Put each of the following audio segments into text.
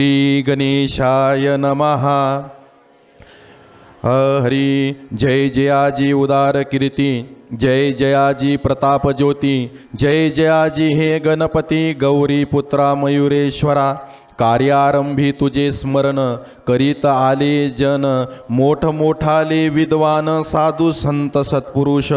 श्री गणेशाय नमः। हरी जय जयाजी उदार कीर्ती जय जयाजी प्रताप ज्योती जय जयाजी हे गणपती गौरी पुत्रा मयुरेश्वरा। कार्यारंभी तुझे स्मरण करीत आले जन. मोठ मोठाले विद्वान साधू संत सत्पुरुष.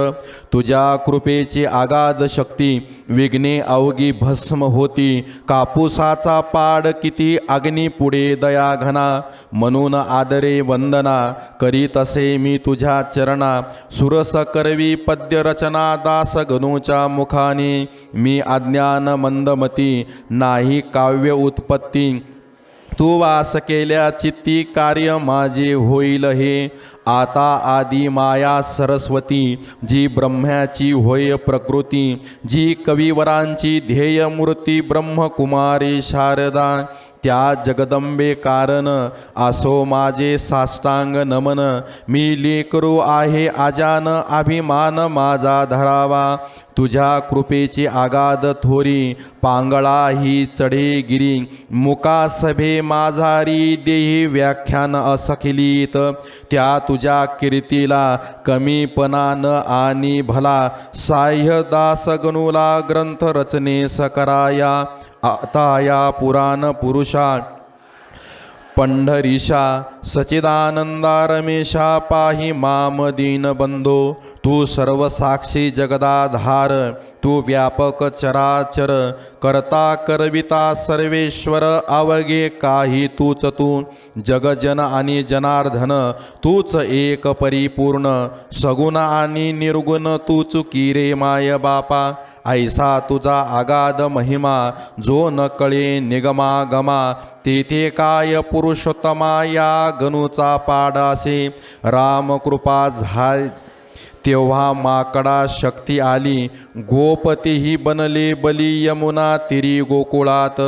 तुझ्या कृपेची आगाध शक्ती विघ्ने अवगी भस्म होती. कापूसाचा पाड किती अग्नी पुढे दया घना. म्हणून आदरे वंदना करीत असे मी तुझ्या चरणा. सुरस करवी पद्यरचना दास गणूच्या मुखाने. मी अज्ञान मंदमती नाही काव्य उत्पत्ती. तू वास केल्या चित्ती कार्य माझे होईल हे. आता आदी माया सरस्वती जी ब्रह्म्याची होय प्रकृती जी कविवरांची ध्येय मूर्ती ब्रह्मकुमारी शारदा त्या जगदंबे कारण असो माझे साष्टांग नमन. मी लेकरू आहे आजान अभिमान माझा धरावा. तुझ्या कृपेची आगाद थोरी पांगळा ही चढे गिरी मुका सभे माझारी देही व्याख्यान असखिलीत. त्या तुझ्या कीर्तीला कमीपणा न आणि भला साह्य ग्रंथ रचने सकराया आता या पुराण पुरुषा पंढरीशा सचिदानंदा रमेशा पाहि माम दीनबंधो तू सर्व साक्षी जगदाधार तू व्यापक चराचर करता करविता सर्वेश्वर अवगे काही तूच तू जगजन आणि जनार्दन तूच एक परिपूर्ण सगुण आणि निर्गुण तूच किरे माय बापा ऐसा तुझा आगाध महिमा जो न कळे निगमागमा तेथे काय पुरुषोत्तमा या गणूचा पाडासे रामकृपा झा तेव्हा माकडा शक्ती आली. गोपतीही बनले बली यमुना तिरी गोकुळात.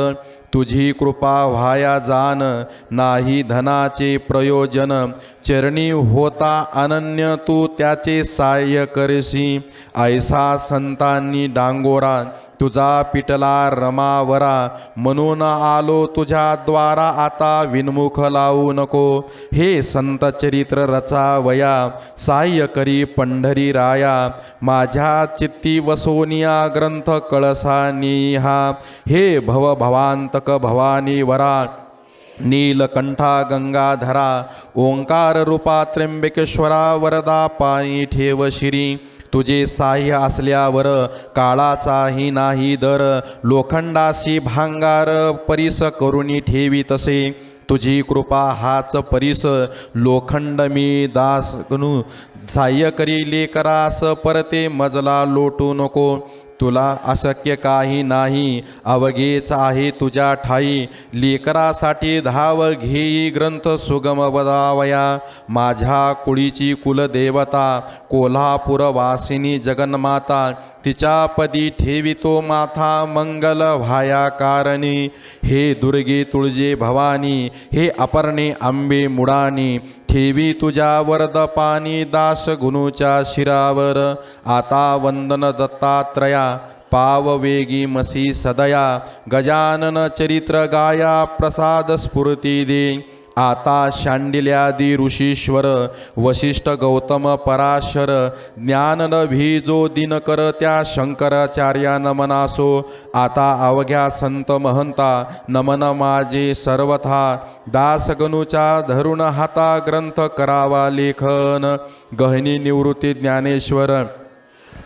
तुझी कृपा व्हाया जान नाही धनाचे प्रयोजन. चरणी होता अनन्य तू त्याचे साह्य करशी ऐसा संतांनी डांगोरा तुझा पिटला रमावरा म्हणून आलो तुझ्या द्वारा आता विनमुख लावू नको. हे संत चरित्र रचावया साह्य करी पंढरी राया. माझ्या चित्ती वसोनिया ग्रंथ कळसा निहा. हे भव भवांतक भवानी वरा नीलकंठा गंगाधरा. ओंकार रूपा त्र्यंबकेश्वरा वरदा पायी ठेव शिरी. तुझे साह्य असल्यावर काळाचाही नाही दर. लोखंडाशी भांगार परिस करुणी ठेवी तसे. तुझी कृपा हाच परिस. लोखंड मी दास साह्य करी लेकरास परते मजला लोटू नको. तुला अशक्य काही नाही अवघेच आहे तुझ्या ठाई. लेकरासाठी धाव घेई ग्रंथ सुगम बदावया माझ्या कुळीची कुलदेवता कोल्हापूर वासिनी जगन्माता तिच्या पदी ठेवितो माथा मंगल व्हाया कारणी. हे दुर्गे तुळजे भवानी हे अपर्णे आंबे मुडानी ठेवी तुझ्या वरद पाणी दास गुणूच्या शिरावर. आता वंदन दत्तात्रया पाववेगी मसी सदया. गजानन चरित्र गाया प्रसाद स्फूर्ती दे. आता शांडिल्यादी ऋषीश्वर वशिष्ठ गौतम पराशर ज्ञान भीजो दिनकर त्या शंकराचार्या नमनासो आता अवघ्या संत महंता नमन माझे सर्वथा दासगणूचा धरुण हाता ग्रंथ करावा लेखन गहनी निवृत्ती ज्ञानेश्वर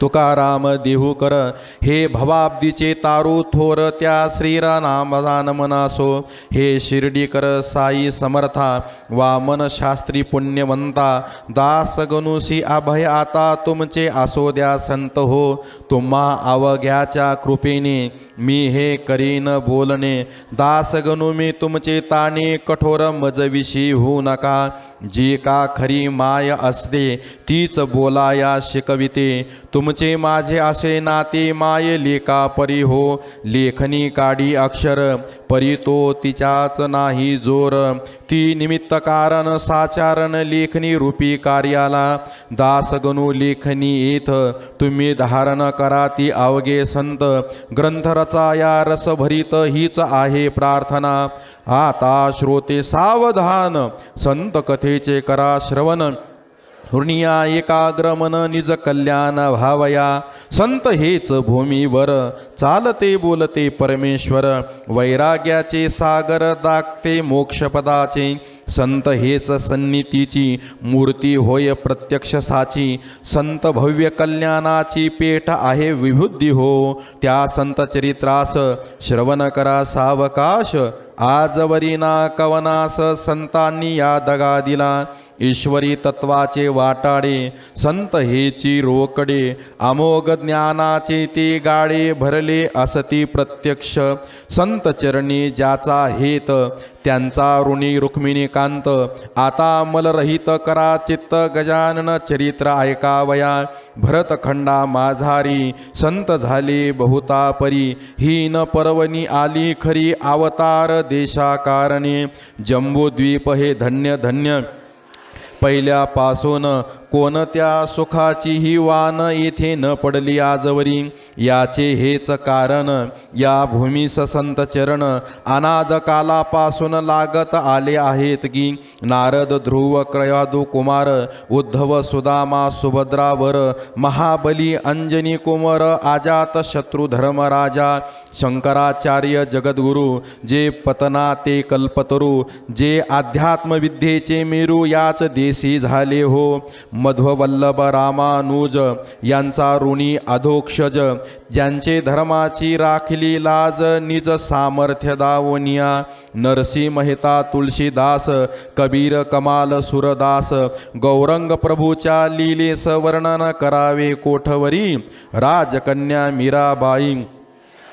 तुकाराम देहूकर हे भवाब्दीचे तारू थोर त्या श्रीरानामदान मनासो हे शिर्डीकर साई समर्था वामन शास्त्री पुण्यवंता दास अभय आता तुमचे असो द्या संत हो तुम्हा अवघ्याच्या कृपेने मी हे करीन बोलणे दास गणू मी तुमचे ताणे कठोर मजविशी होऊ नका जी का खरी माय असते तीच बोलाया शिकविते. तुमचे माझे असे नाते माय लेखा परी हो लेखनी काढी अक्षर परी तो तिच्याच नाही जोर. ती निमित्त कारण साचारण लेखनी रूपी कार्याला. दासगणू लेखनी येथ तुम्ही धारण करा ती अवघे संत. ग्रंथरचा या रसभरीत हीच आहे प्रार्थना. आता श्रोते सावधान संत कथेचे करा श्रवण. हृणिया एकाग्रमन निज कल्याण भावया. संत हेच भूमीवर चालते बोलते परमेश्वर. वैराग्याचे सागर दाखते मोक्षपदाचे. संत हेच सन्नितीची मूर्ती होय प्रत्यक्ष साची संत भव्य कल्याणाची पेठ आहे विबुद्धी हो. त्या संत चरित्रास श्रवण करा सावकाश. आजवरीना कवनास संतांनी या दगा दिला. ईश्वरी तत्वाचे वाटाडे संत हेची रोकडे अमोघ ज्ञानाचे ते गाडे भरले असती प्रत्यक्ष. संत चरणी ज्याचा हेत त्यांचा ऋणी रुक्मिणीकांत आता मलरहित करा चित्त गजानन चरित्र ऐकावया. भरतखंडा माझारी संत झाले बहुता परी. हीन पर्वणी आली खरी अवतार देशाकारणे. जम्बूद्वीप हे धन्य धन्य. पहिल्यापासून कोणत्या सुखाची ही वान येथे न पडली आजवरी? याचे हेच कारण या भूमीस संत चरण अनाद कालापासून लागत आले आहेत की? नारद ध्रुव क्रयादू कुमार उद्धव सुदामा सुभद्रावर महाबली अंजनी कुमार आजात शत्रू धर्मराजा शंकराचार्य जगद्गुरु जे पतना ते कल्पतरू जे अध्यात्मविद्येचे मेरू याच देशी झाले हो. मध्ववल्लभ रामानुज यांचा ऋणी अधोक्षज ज्यांचे धर्माची राखली लाज निज सामर्थ्य दावनिया नरसी मेहता तुलसीदास कबीर कमाल सुरदास गौरंग प्रभूच्या लीलेस वर्णन करावे कोठवरी राजकन्या मीराबाई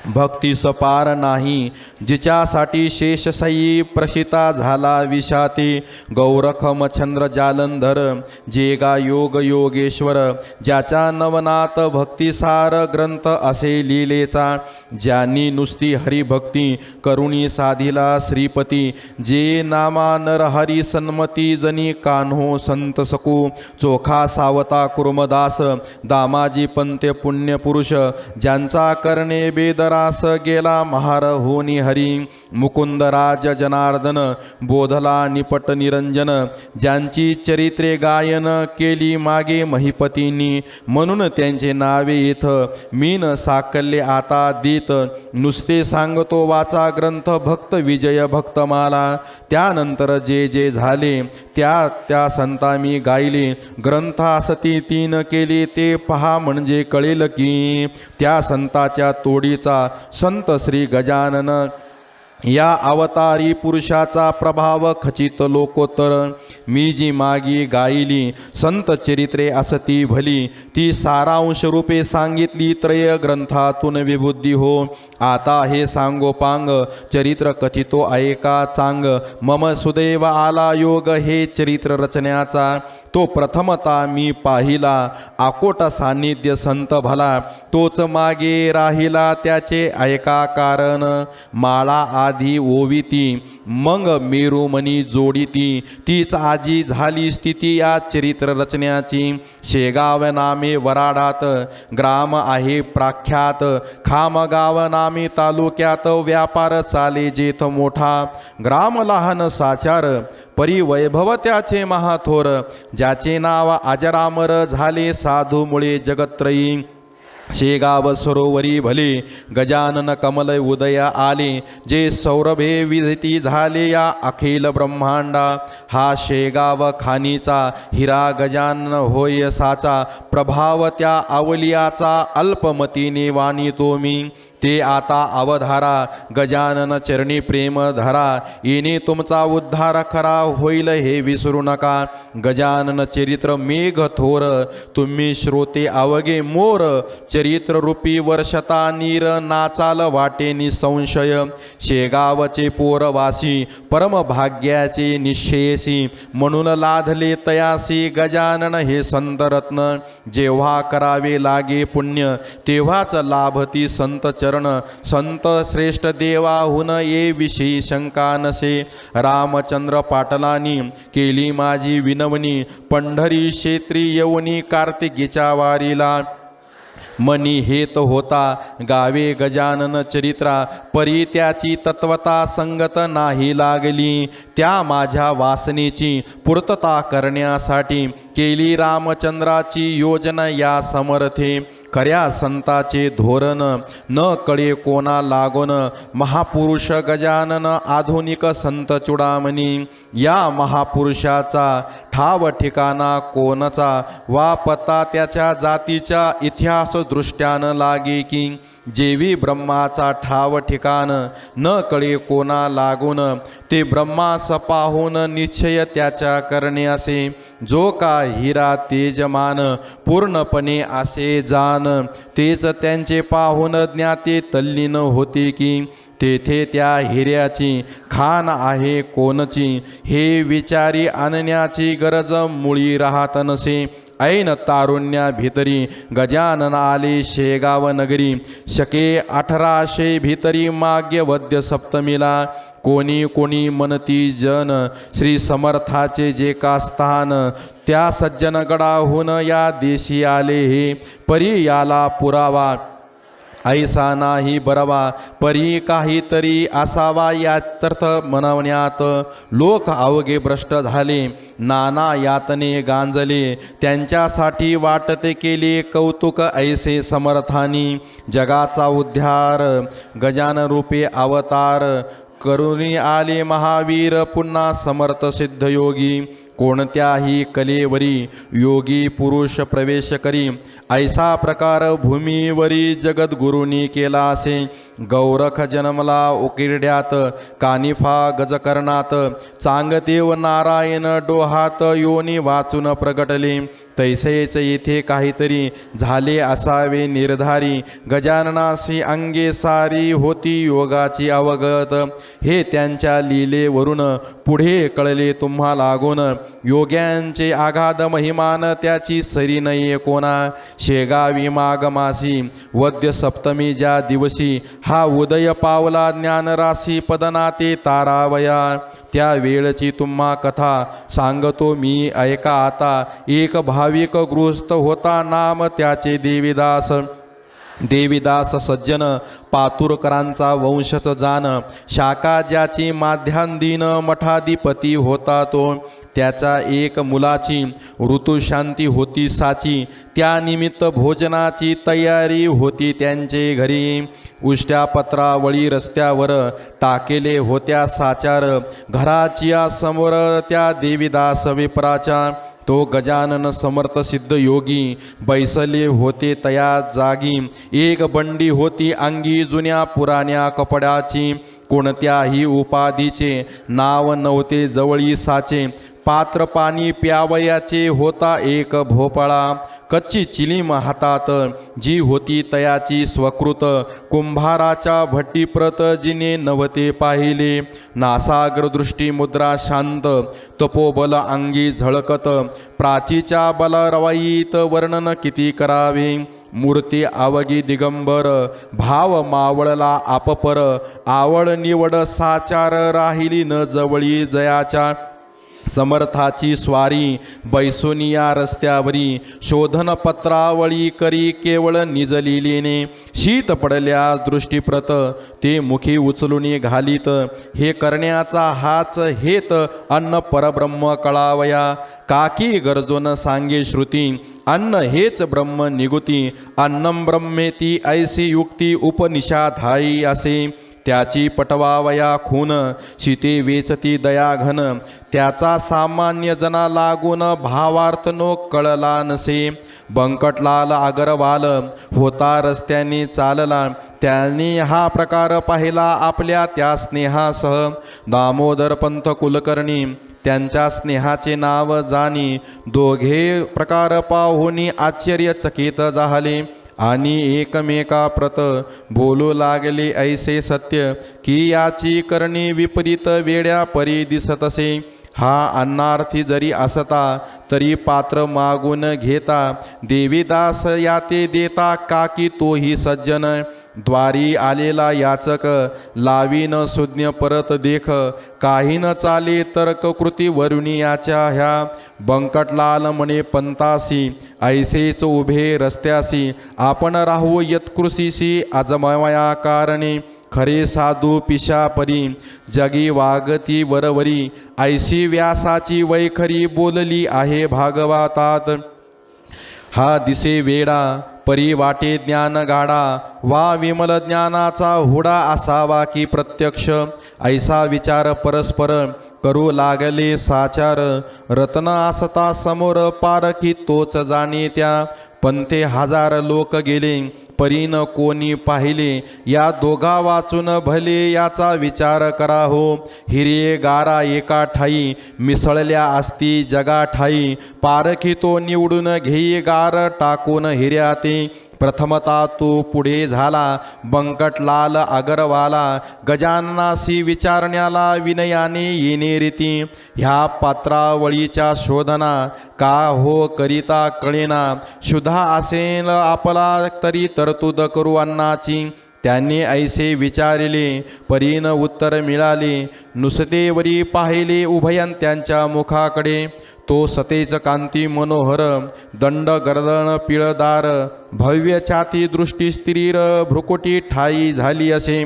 भक्ती सपार नाही जिच्यासाठी शेषसई प्रशिता झाला विषाती. गौरखम छंद्र जालंधर जेगा योग योगेश्वर ज्याच्या नवनाथ भक्तिसार ग्रंथ असे लिलेचा ज्यांनी नुसती हरिभक्ती करुणी साधिला श्रीपती जे नामा नरहरी सन्मती जनी कान्हो संत सकू. चोखा सावता कुर्मदास दामाजी पंत्य पुण्यपुरुष ज्यांचा करणे बेदरास गेला महार होनी हरी मुकुंदराज जनार्दन बोधला निपट निरंजन ज्यांची चरित्रे गायन केली मागे महिपतींनी म्हणून त्यांचे नावे येथ मीन साकल्ले आता देत नुसते सांगतो वाचा ग्रंथ भक्त विजय भक्तमाला त्यानंतर जे जे झाले त्या त्या संता मी गायले ग्रंथासती तीन केले ते पहा म्हणजे कळेल की त्या संताच्या तोडीचा संत श्री गजानन या अवतारी पुरुषाचा प्रभाव खचित लोकोत्तर. मी जी मागी गायली संत चरित्रे असती भली ती सारांश रूपे सांगितली त्रय ग्रंथातून विबुद्धी हो. आता हे सांगोपांग चरित्र कथितो ऐका चांग? मम सुदैव आला योग हे चरित्र रचण्याचा. तो प्रथमता मी पाहिला आकोट सान्निध्य संत भला. तोच मागे राहिला त्याचे ऐका कारण. माळा आ आधी ओविती मग मेरुमणी जोडीती. तीच आजी झाली स्थिती या चरित्र रचण्याची. शेगाव नामे वराडात ग्राम आहे प्राख्यात. खामगाव नामे तालुक्यात व्यापार चाले जेथ मोठा. ग्राम लहान साचार परिवैभव त्याचे महाथोर. ज्याचे नाव अजरामर झाले साधू मुळे जगत्रयी. शेगाव सरोवरी भले गजानन कमल उदया आले जे सौरभे विधिती झाले या अखिल ब्रह्मांडा. हा शेगाव खानीचा हिरा गजानन होय साचा प्रभाव त्या अवलियाचा अल्पमतीने वाणितो मी ते आता अवधारा गजानन चरणी प्रेम धरा. येणे तुमचा उद्धार खरा होईल हे विसरू नका. गजानन चरित्र मेघ थोर तुम्ही श्रोते अवगे मोर. चरित्र रूपी वर्षता नीर नाचाल वाटे निसंशय शेगावचे पोरवासी परमभाग्याचे निश्चयसी म्हणून लाधले तयासी गजानन हे संतरत्न. जेव्हा करावे लागे पुण्य तेव्हाच लाभती संत शरण संत श्रेष्ठ देवाहून ये विषयी शंका नसे रामचंद्र पाटलांनी केली माझी विनवणी पंढरी क्षेत्री यवनी कार्तिकीच्या वारीला. मनी हेत होता गावे गजानन चरित्रा परी त्याची तत्वता संगत नाही लागली. त्या माझ्या वासनेची पूर्तता करण्यासाठी केली रामचंद्राची योजना या समर्थे. खऱ्या संताचे धोरण न कळे कोणा लागोन. महापुरुष गजानन आधुनिक संत चुडामणी. या महापुरुषाचा ठाव ठिकाणा कोणचा? वा पत्ता त्याच्या जातीच्या इतिहासदृष्ट्यानं लागे की. जेवी ब्रह्माचा ठाव ठिकाण न कळे कोणा लागून ते ब्रह्मास पाहून निश्चय त्याच्या करणे असे. जो का हिरा तेजमान पूर्णपणे असे जाण तेच त्यांचे पाहून ज्ञाते तल्लीन होते की तेथे त्या हिऱ्याची खान आहे कोणची हे विचारी आणण्याची गरज मुळी राहत नसे. ऐन तारुण्या भितरी गजानन आले शेगाव नगरी. शके अठराशे भितरी माग्य वद्य सप्तमीला. कोणी कोणी मनती जन श्री समर्थाचे जे का स्थान त्या सज्जनगडाहून या देशी आले हे परी याला पुरावा. ऐसा नाही बरवा परी काहीतरी असावा यातर्थ म्हणवण्यात. लोक अवघे भ्रष्ट झाले नाना यातने गांजले त्यांच्यासाठी वाटते केले कौतुक ऐसे समर्थानी. जगाचा उद्धार गजान रूपे अवतार करुणी आले महावीर पुन्हा समर्थ सिद्धयोगी. कोणत्याही कलेवरी योगी पुरुष प्रवेश करी ऐसा प्रकार भूमीवरी जगद्गुरूंनी केला असे. गौरख जन्मला उकिरड्यात कानिफा गजकर्णात. चांगदेव नारायण डोहात योनी वाचून प्रगटले. तैसेच येथे काहीतरी झाले असावे निर्धारी. गजाननासी अंगे सारी होती योगाची अवगत. हे त्यांच्या लीलेवरून पुढे कळले तुम्हा लागून. योग्यांचे आघात महिमान त्याची सरी नये कोणा. शेगावी मागमासी वद्य सप्तमी ज्या दिवशी हा उदय पावला ज्ञानराशी पदनाते तारावया त्या वेळची तुम्हा कथा सांगतो मी ऐका आता. एक भाविक गृहस्थ होता नाम त्याचे देवीदास. देवीदास सज्जन पातुरकरांचा वंशच जान शाखा ज्याची माध्यान मठाधिपती होता तो. त्याच्या एक मुलाची ऋतुशांती होती साची. त्यानिमित्त भोजनाची तयारी होती त्यांचे घरी. उष्ट्या पत्रावळी रस्त्यावर टाकेले होत्या साचार. घराच्या समोर त्या देवीदास विप्राच्या तो गजानन समर्थ सिद्ध योगी बैसले होते तया जागी. एक बंडी होती अंगी जुन्या पुराण्या कपड्याची. कोणत्याही उपाधीचे नाव नव्हते जवळी साचे. पात्र पाणी प्यावयाचे होता एक भोपळा. कच्ची चिलीम हातात जी होती तयाची स्वकृत. कुंभाराच्या भट्टीप्रत जिने नवते पाहिले. नासाग्रदृष्टी मुद्रा शांत तपोबल अंगी झळकत. प्राचीच्या बलरवाईत वर्णन किती करावे? मूर्ती आवगी दिगंबर भाव मावळला आपपर. आवड निवड साचार राहिली न जवळी जयाच्या. समर्थाची स्वारी बैसोनिया रस्त्यावरी शोधनपत्रावळी करी केवळ निजलिलीने. शीत पडल्या दृष्टीप्रत ते मुखी उचलून घालीत. हे करण्याचा हाच हेत अन्न परब्रह्म कळावया. काकी गरजोन सांगे श्रुती अन्न हेच ब्रह्म निगुती. अन्नम ब्रह्मेती ऐसी युक्ती उपनिषाधाई असे. त्याची पटवावया खून शिते वेचती दयाघन त्याचा सामान्य जना लागून भावार्थ नो कळला नसे. बंकटलाल आगरवाल होता रस्त्याने चालला. त्यांनी हा प्रकार पाहिला आपल्या त्या स्नेहासह. दामोदरपंत कुलकर्णी त्यांच्या स्नेहाचे नाव जाणी. दोघे प्रकार पाहुनी आश्चर्यचकित झाले. आणि एकमेकाप्रत बोलू लागले ऐसे सत्य की याची करणी विपरीत वेड्या परी दिसत असे. हा अन्नार्थी जरी असता तरी पात्र मागून घेता. देवीदास याते देता काकी तोही सज्जन? द्वारी आलेला याचक लावीन सुज्ञ परत देख. काही न चाले तर्क कृती याच्या ह्या. बंकटलाल म्हणे पंतासी ऐसेच उभे रस्त्यासी. आपण राहू यत्कृषीशी अजमया कारणे. खरे साधू पिशा परी जगी वागती वरवरी ऐशी व्यासाची वैखरी बोलली आहे भागवतात. हा दिसे वेडा परी वाटे ज्ञान गाडा वा विमल ज्ञानाचा हुडा असावा की प्रत्यक्ष ऐसा विचार परस्पर करू लागले साचार रत्न असता समोर पारखी तोच जाणे त्या पंथे हजार लोक गेले परीन कोणी पाहिले या दोघा वाचून भले याचा विचार करा हो हिरे गारा एका ठाई मिसळल्या असती जगा ठाई पारखी तो निवडून घेई गार टाकून हिऱ्याते प्रथमता तो पुढे झाला बंकटलाल अगरवाला गजाननासी विचारण्याला विनयाने येणे रीती. ह्या पात्रावळीच्या शोधना का हो करिता कळेना. शुधा असेल आपला तरी तरतूद करू अन्नाची. त्यांनी ऐसे विचारिले परीन उत्तर मिळाले. नुसतेवरी पाहिले उभयन त्यांच्या मुखाकडे. तो सतेज कांती मनोहर दंड गर्दन पिळदार भव्य छाती दृष्टी स्थिर भ्रुकुटी ठाई झाली असे.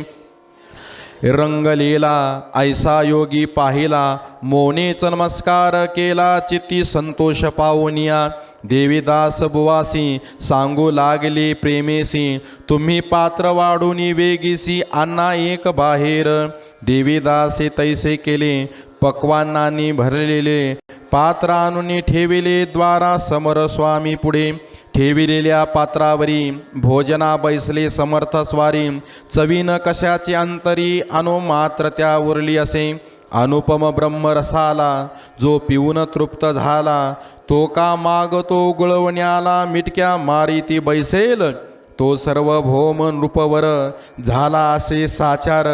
रंगलेला ऐसा योगी पाहिला मोनेच नमस्कार केला चित्ती संतोष पावनिया. देवीदास बुवासी सांगू लागले प्रेमेसी तुम्ही पात्र वाढून वेगीसी अन्ना एक बाहेर. देवीदासे तैसे केले पक्वानांनी भरलेले. पात्र आणून ठेविले द्वारा समर स्वामी पुढे. ठेविलेल्या पात्रावरी भोजना बैसले समर्थ स्वारी. चवीन कशाची अंतरी अनु मात्र त्या उरली असे. अनुपम ब्रह्मरसाला जो पिऊन तृप्त झाला. तो का मागतो गुळवण्याला मिटक्या मारी ती बैसेल? तो सर्व भौम नृपवर झाला असे साचार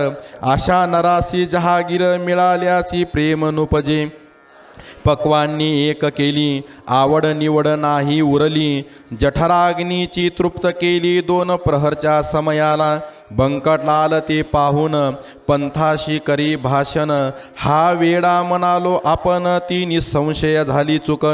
अशा नरासी जहागीर मिळाल्याची प्रेम नुपजे. पक्वांनी एक केली आवड निवड नाही उरली. जठराग्नीची तृप्त केली दोन प्रहरच्या समयाला. बंकटलाल ते पाहून पंथाशी करी भाषण. हा वेडा म्हणालो आपण ती निसंशय झाली चुक.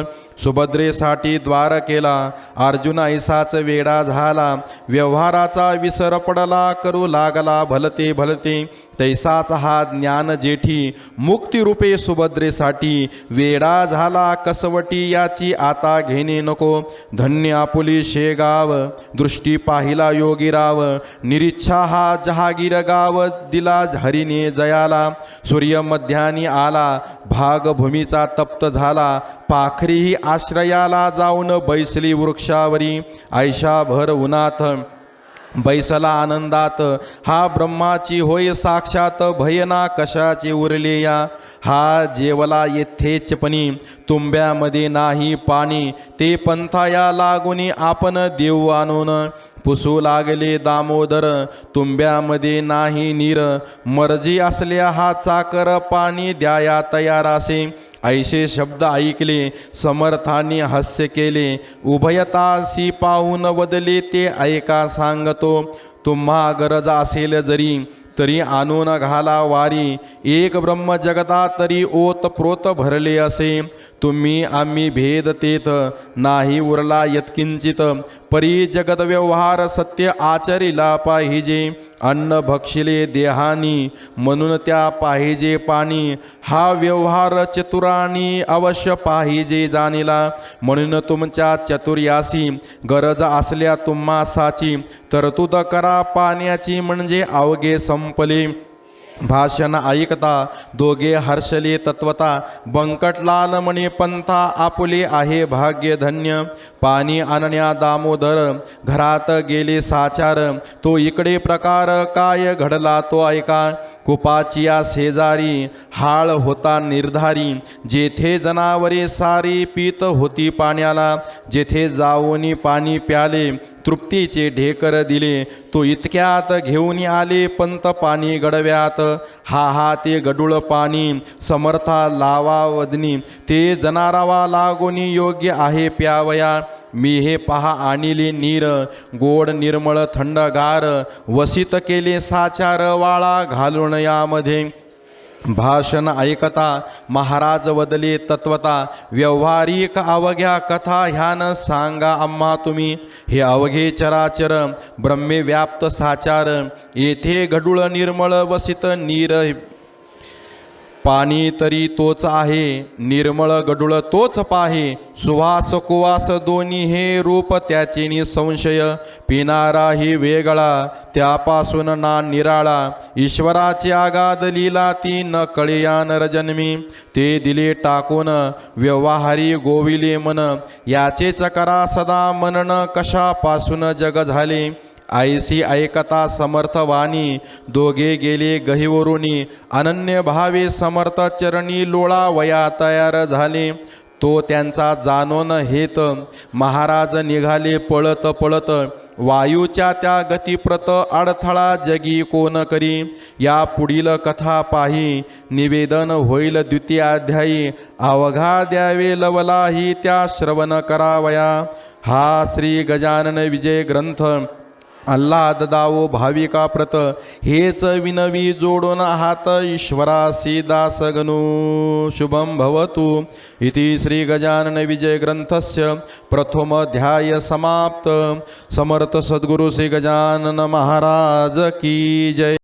सुभद्रेसाठी द्वार केला. अर्जुन ऐसाच वेडा झाला. व्यवहाराचा विसर पडला करू लागला भलते भलते. तैसाच हा ज्ञान जेठी. मुक्तिरूपे सुभद्रेसाठी. वेडा झाला कसवटी याची आता घेणे नको. धन्य आपुली शेगाव. दृष्टी पाहिला योगीराव. निरीच्छा हा जहागीर गाव दिला हरिने जयाला. सूर्य मध्यानी आला भागभूमीचा तप्त झाला. पाखरीही आश्रयाला जाऊन बैसली वृक्षावरी. आयशाभर उन्हात बैसला आनंदात. हा ब्रह्माची होय साक्षात भयना कशाची उरले या? हा जेवला येथेचपणी तुंब्यामध्ये नाही पाणी. ते पंथाया लागुनी आपण देऊ आणून पुसू लागले दामोदर तुंब्यामध्ये नाही नीर. मर्जी असल्या हा चाकर पाणी द्याया तयार असे ऐसे शब्द ऐकले समर्थांनी हास्य केले. उभयतासी पाहून वदले ते ऐका सांगतो. तुम्हा गरज असेल जरी तरी आणून घाला वारी. एक ब्रह्म जगता तरी ओत प्रोत भरले असे. तुम्ही आम्ही भेद तेथ नाही उरला यत्किंचित. परी जगत व्यवहार सत्य आचरिला पाहिजे. अन्न भक्षिले देहानी म्हणून त्या पाहिजे पाणी. हा व्यवहार चतुराणी अवश्य पाहिजे जाणीला. म्हणून तुमच्या चतुर्यासी गरज असल्या तुम्हासाची. तरतूद करा पाण्याची म्हणजे अवघे संपले. भाषण ऐकता दोघे हर्षले तत्वता बंकटलाल म्हणे पंथा आपुले आहे भाग्य धन्य पाणी आणण्या दामोदर घरात गेले साचार. तो इकडे प्रकार काय घडला तो ऐका. कुपाचिया शेजारी हाळ होता निर्धारी जेथे जनावरे सारी पीत होती पाण्याला जेथे जाऊनी पाणी प्याले तृप्तीचे ढेकर दिले तो इतक्यात घेऊन आले पंत पाणी गडव्यात. हा हा ते गडूळ पाणी समर्था लावा वदनी ते जनारावा लागोनी योग्य आहे प्यावया. मी हे पहा आणिले नीर गोड निर्मळ थंडगार वसित केले साचार वाळा घालून यामध्ये. भाषण ऐकता महाराज वदले तत्वता व्यवहारिक अवघ्या कथा ह्यान सांगा आम्हा तुम्ही. हे अवघे चराचर ब्रह्मे व्याप्त साचार येथे घडूळ निर्मळ वसित नीर पाणी तरी तोच आहे निर्मळ गडुळ तोच पाहे सुवास कुवास दोन्ही हे रूप त्याचे निसंशय पिणारा ही वेगळा त्यापासून ना निराळा. ईश्वराची आगाध लीला ती न कळया नरजन्मी ते दिले टाकून व्यवहारी गोविले मन. याचे चकरा सदा मनन कशापासून जग झाले? आईसी ऐकता समर्थवाणी दोघे गेले गहिवरुणी अनन्य भावे समर्थ चरणी लोळा वया तयार झाले. तो त्यांचा जाणून हेत. महाराज निघाले पळत पळत. वायूच्या त्या गतिप्रत अडथळा जगी कोण करी? या पुढील कथा पाही. निवेदन होईल द्वितीयाध्यायी. अवघा द्यावे लवलाही त्या श्रवण करावया. हा श्री गजानन विजय ग्रंथ. आल्हाद दावो भाविका प्रत हेच विनवी जोडून हात ईश्वरासी दास गणू शुभम भवतु. इति श्री गजानन विजय ग्रंथस्य प्रथमोध्याय समाप्त. समर्थ सद्गुरु श्री गजानन महाराज की जय.